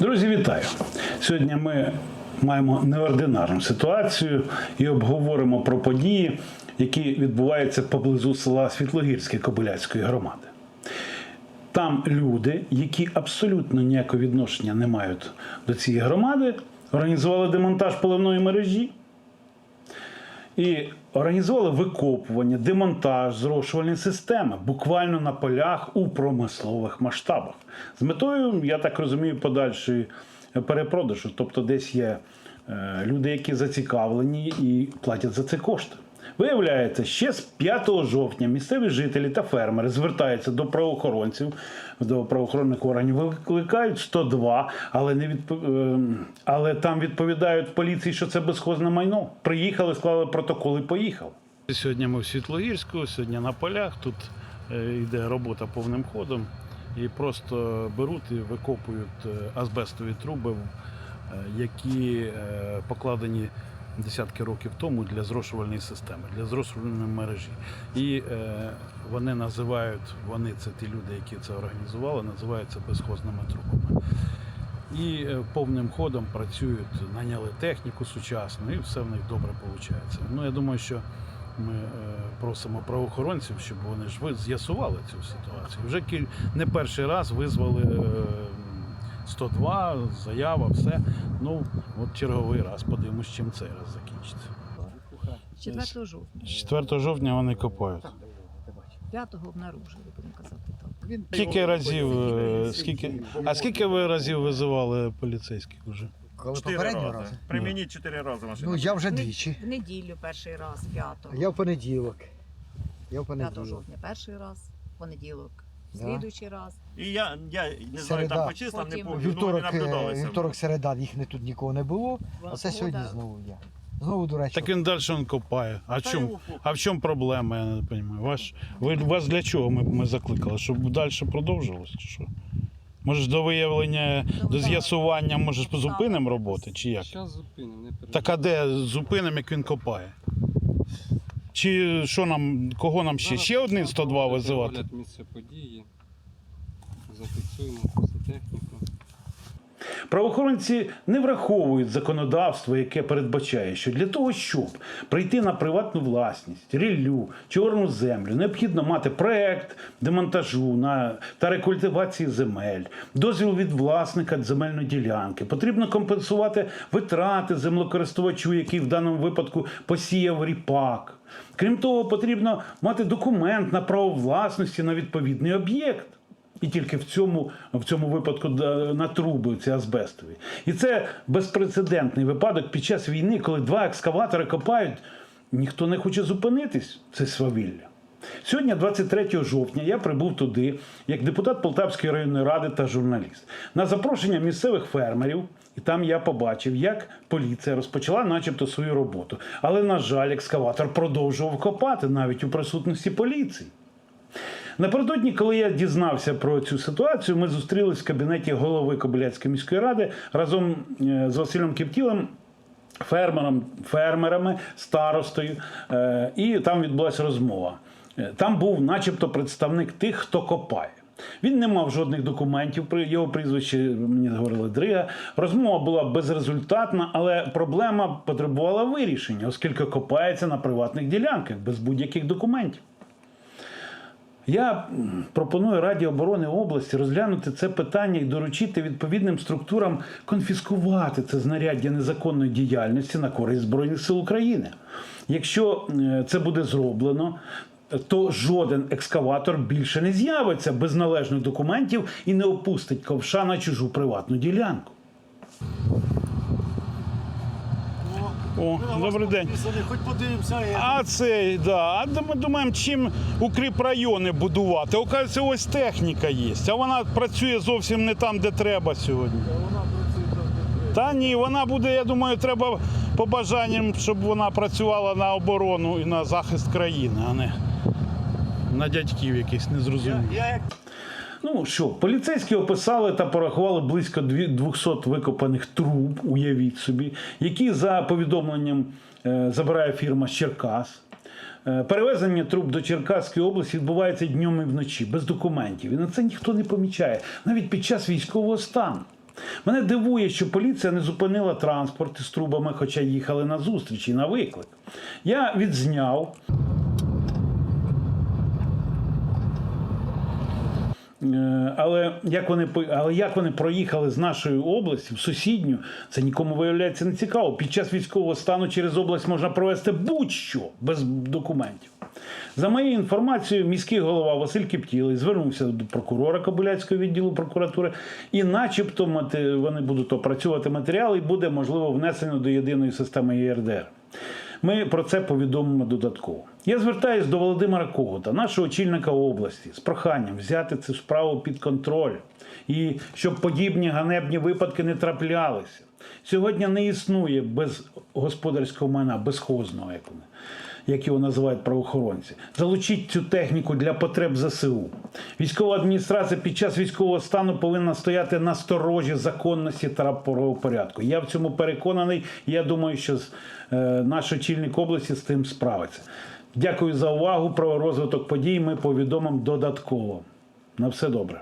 Друзі, вітаю! Сьогодні ми маємо неординарну ситуацію і обговоримо про події, які відбуваються поблизу села Світлогірське Кобиляцької громади. Там люди, які абсолютно ніякого відношення не мають до цієї громади, організували демонтаж поливної мережі і організували викопування, демонтаж зрошувальної системи буквально на полях у промислових масштабах. З метою, я так розумію, подальшої перепродажу. Тобто, десь є е, люди, які зацікавлені і платять за це кошти. Виявляється, ще з 5 жовтня місцеві жителі та фермери звертаються до правоохоронців, до правоохоронних органів, викликають 102, але не відп... е, але там відповідають поліції, що це безхозне майно. Приїхали, склали протокол і поїхали. Сьогодні ми в Світлогірську, сьогодні на полях. Тут е, йде робота повним ходом. І просто беруть і викопують е, азбестові труби, які покладені десятки років тому для зрошувальної системи, для зрошувальної мережі. І е, вони називають, вони це ті люди, які це організували, називаються безхозними трубами. І е, повним ходом працюють, наняли техніку сучасну, і все в них добре виходить. Ну, я думаю, що ми е, просимо правоохоронців, щоб вони ж з'ясували цю ситуацію. Вже не перший раз визвали е, 102, заява, все. Ну, от черговий раз. Подивимось, чим цей раз закінчиться. 4 жовтня. 4 жовтня вони копають. 5-го обнаружили, будемо казати так. Скільки разів, е, скільки, а скільки ви разів визивали поліцейських вже? Коли Чотири попереднього рази. разу? При мені чотири рази машина. Ну я вже двічі. В неділю перший раз, 5-го. Я в понеділок. Я в 5 понеділок. жовтня перший раз, понеділок, Слідуючий раз. І я, я не знаю Середа. там по числам, не Потім- помню, ну, Вівторок, е, наблюдалися. вівторок, середа, їх не тут нікого не було. А це сьогодні года. знову я. Знову до речі. Так він далі він копає. А в Та чому, його а в чому проблема, я не розумію. Ваш, ви, вас для чого ми, ми закликали? Щоб далі продовжилось чи що? Може ж до виявлення, Ну, до з'ясування, може ж зупинимо роботи, чи як? Зараз зупинимо, не переживай. Так а де зупинимо, як він копає? Чи що нам, кого нам ще? Ще один 102 визивати? Місце події. Зафіксуємо техніку. Правоохоронці не враховують законодавство, яке передбачає, що для того, щоб прийти на приватну власність, ріллю, чорну землю, необхідно мати проект демонтажу на, та рекультивації земель, дозвіл від власника земельної ділянки. Потрібно компенсувати витрати землекористувачу, який в даному випадку посіяв ріпак. Крім того, потрібно мати документ на право власності на відповідний об'єкт. І тільки в цьому, в цьому випадку на труби ці азбестові. І це безпрецедентний випадок під час війни, коли два екскаватори копають, ніхто не хоче зупинитись. Це свавілля. Сьогодні, 23 жовтня, я прибув туди як депутат Полтавської районної ради та журналіст. На запрошення місцевих фермерів, і там я побачив, як поліція розпочала, начебто, свою роботу. Але, на жаль, екскаватор продовжував копати навіть у присутності поліції. Напередодні, коли я дізнався про цю ситуацію, ми зустрілись в кабінеті голови Кобиляцької міської ради разом е, з Василем Кіптілем. Фермером, фермерами, старостою, е, і там відбулася розмова. Е, Там був, начебто, представник тих, хто копає. Він не мав жодних документів, його прізвище мені говорили Дрига. Розмова була безрезультатна, але проблема потребувала вирішення, оскільки копається на приватних ділянках без будь-яких документів. Я пропоную Раді оборони області розглянути це питання і доручити відповідним структурам конфіскувати це знаряддя незаконної діяльності на користь Збройних сил України. Якщо е, це буде зроблено, то жоден екскаватор більше не з'явиться без належних документів і не опустить ковша на чужу приватну ділянку. О, добрий день. Хоч подивимося. А це, да. А ми думаємо, чим укріпрайони будувати. Оказується, ось техніка є. А вона працює зовсім не там, де треба сьогодні. Та ні, вона буде, я думаю, треба по бажанням, щоб вона працювала на оборону і на захист країни, а не на дядьків якихось незрозумілих. Ну що, поліцейські описали та порахували близько дві- 200 викопаних труб, уявіть собі, які за повідомленням е, забирає фірма Черкас. Е, Перевезення труб до Черкаської області відбувається днем і вночі, без документів. І на це ніхто не помічає, навіть під час військового стану. Мене дивує, що поліція не зупинила транспорт із трубами, хоча їхали на зустріч і на виклик. Я відзняв. Але як вони але як вони проїхали з нашої області в сусідню, це нікому виявляється не цікаво. Під час військового стану через область можна провести будь-що без документів. За моєю інформацією, міський голова Василь Кіптілий звернувся до прокурора Кобиляцького відділу прокуратури, і, начебто, вони будуть опрацьовувати матеріал і буде можливо внесено до єдиної системи ЄРДР. Ми про це повідомимо додатково. Я звертаюся до Володимира Когута, нашого очільника області, з проханням взяти цю справу під контроль і щоб подібні ганебні випадки не траплялися. Сьогодні не існує без господарського майна, безхозного, як. Як його називають правоохоронці, залучіть цю техніку для потреб ЗСУ. Військова адміністрація під час військового стану повинна стояти на сторожі законності та правопорядку. Я в цьому переконаний. Я думаю, що е, наш очільник області з тим справиться. Дякую за увагу. Про розвиток подій ми повідомимо додатково. На все добре.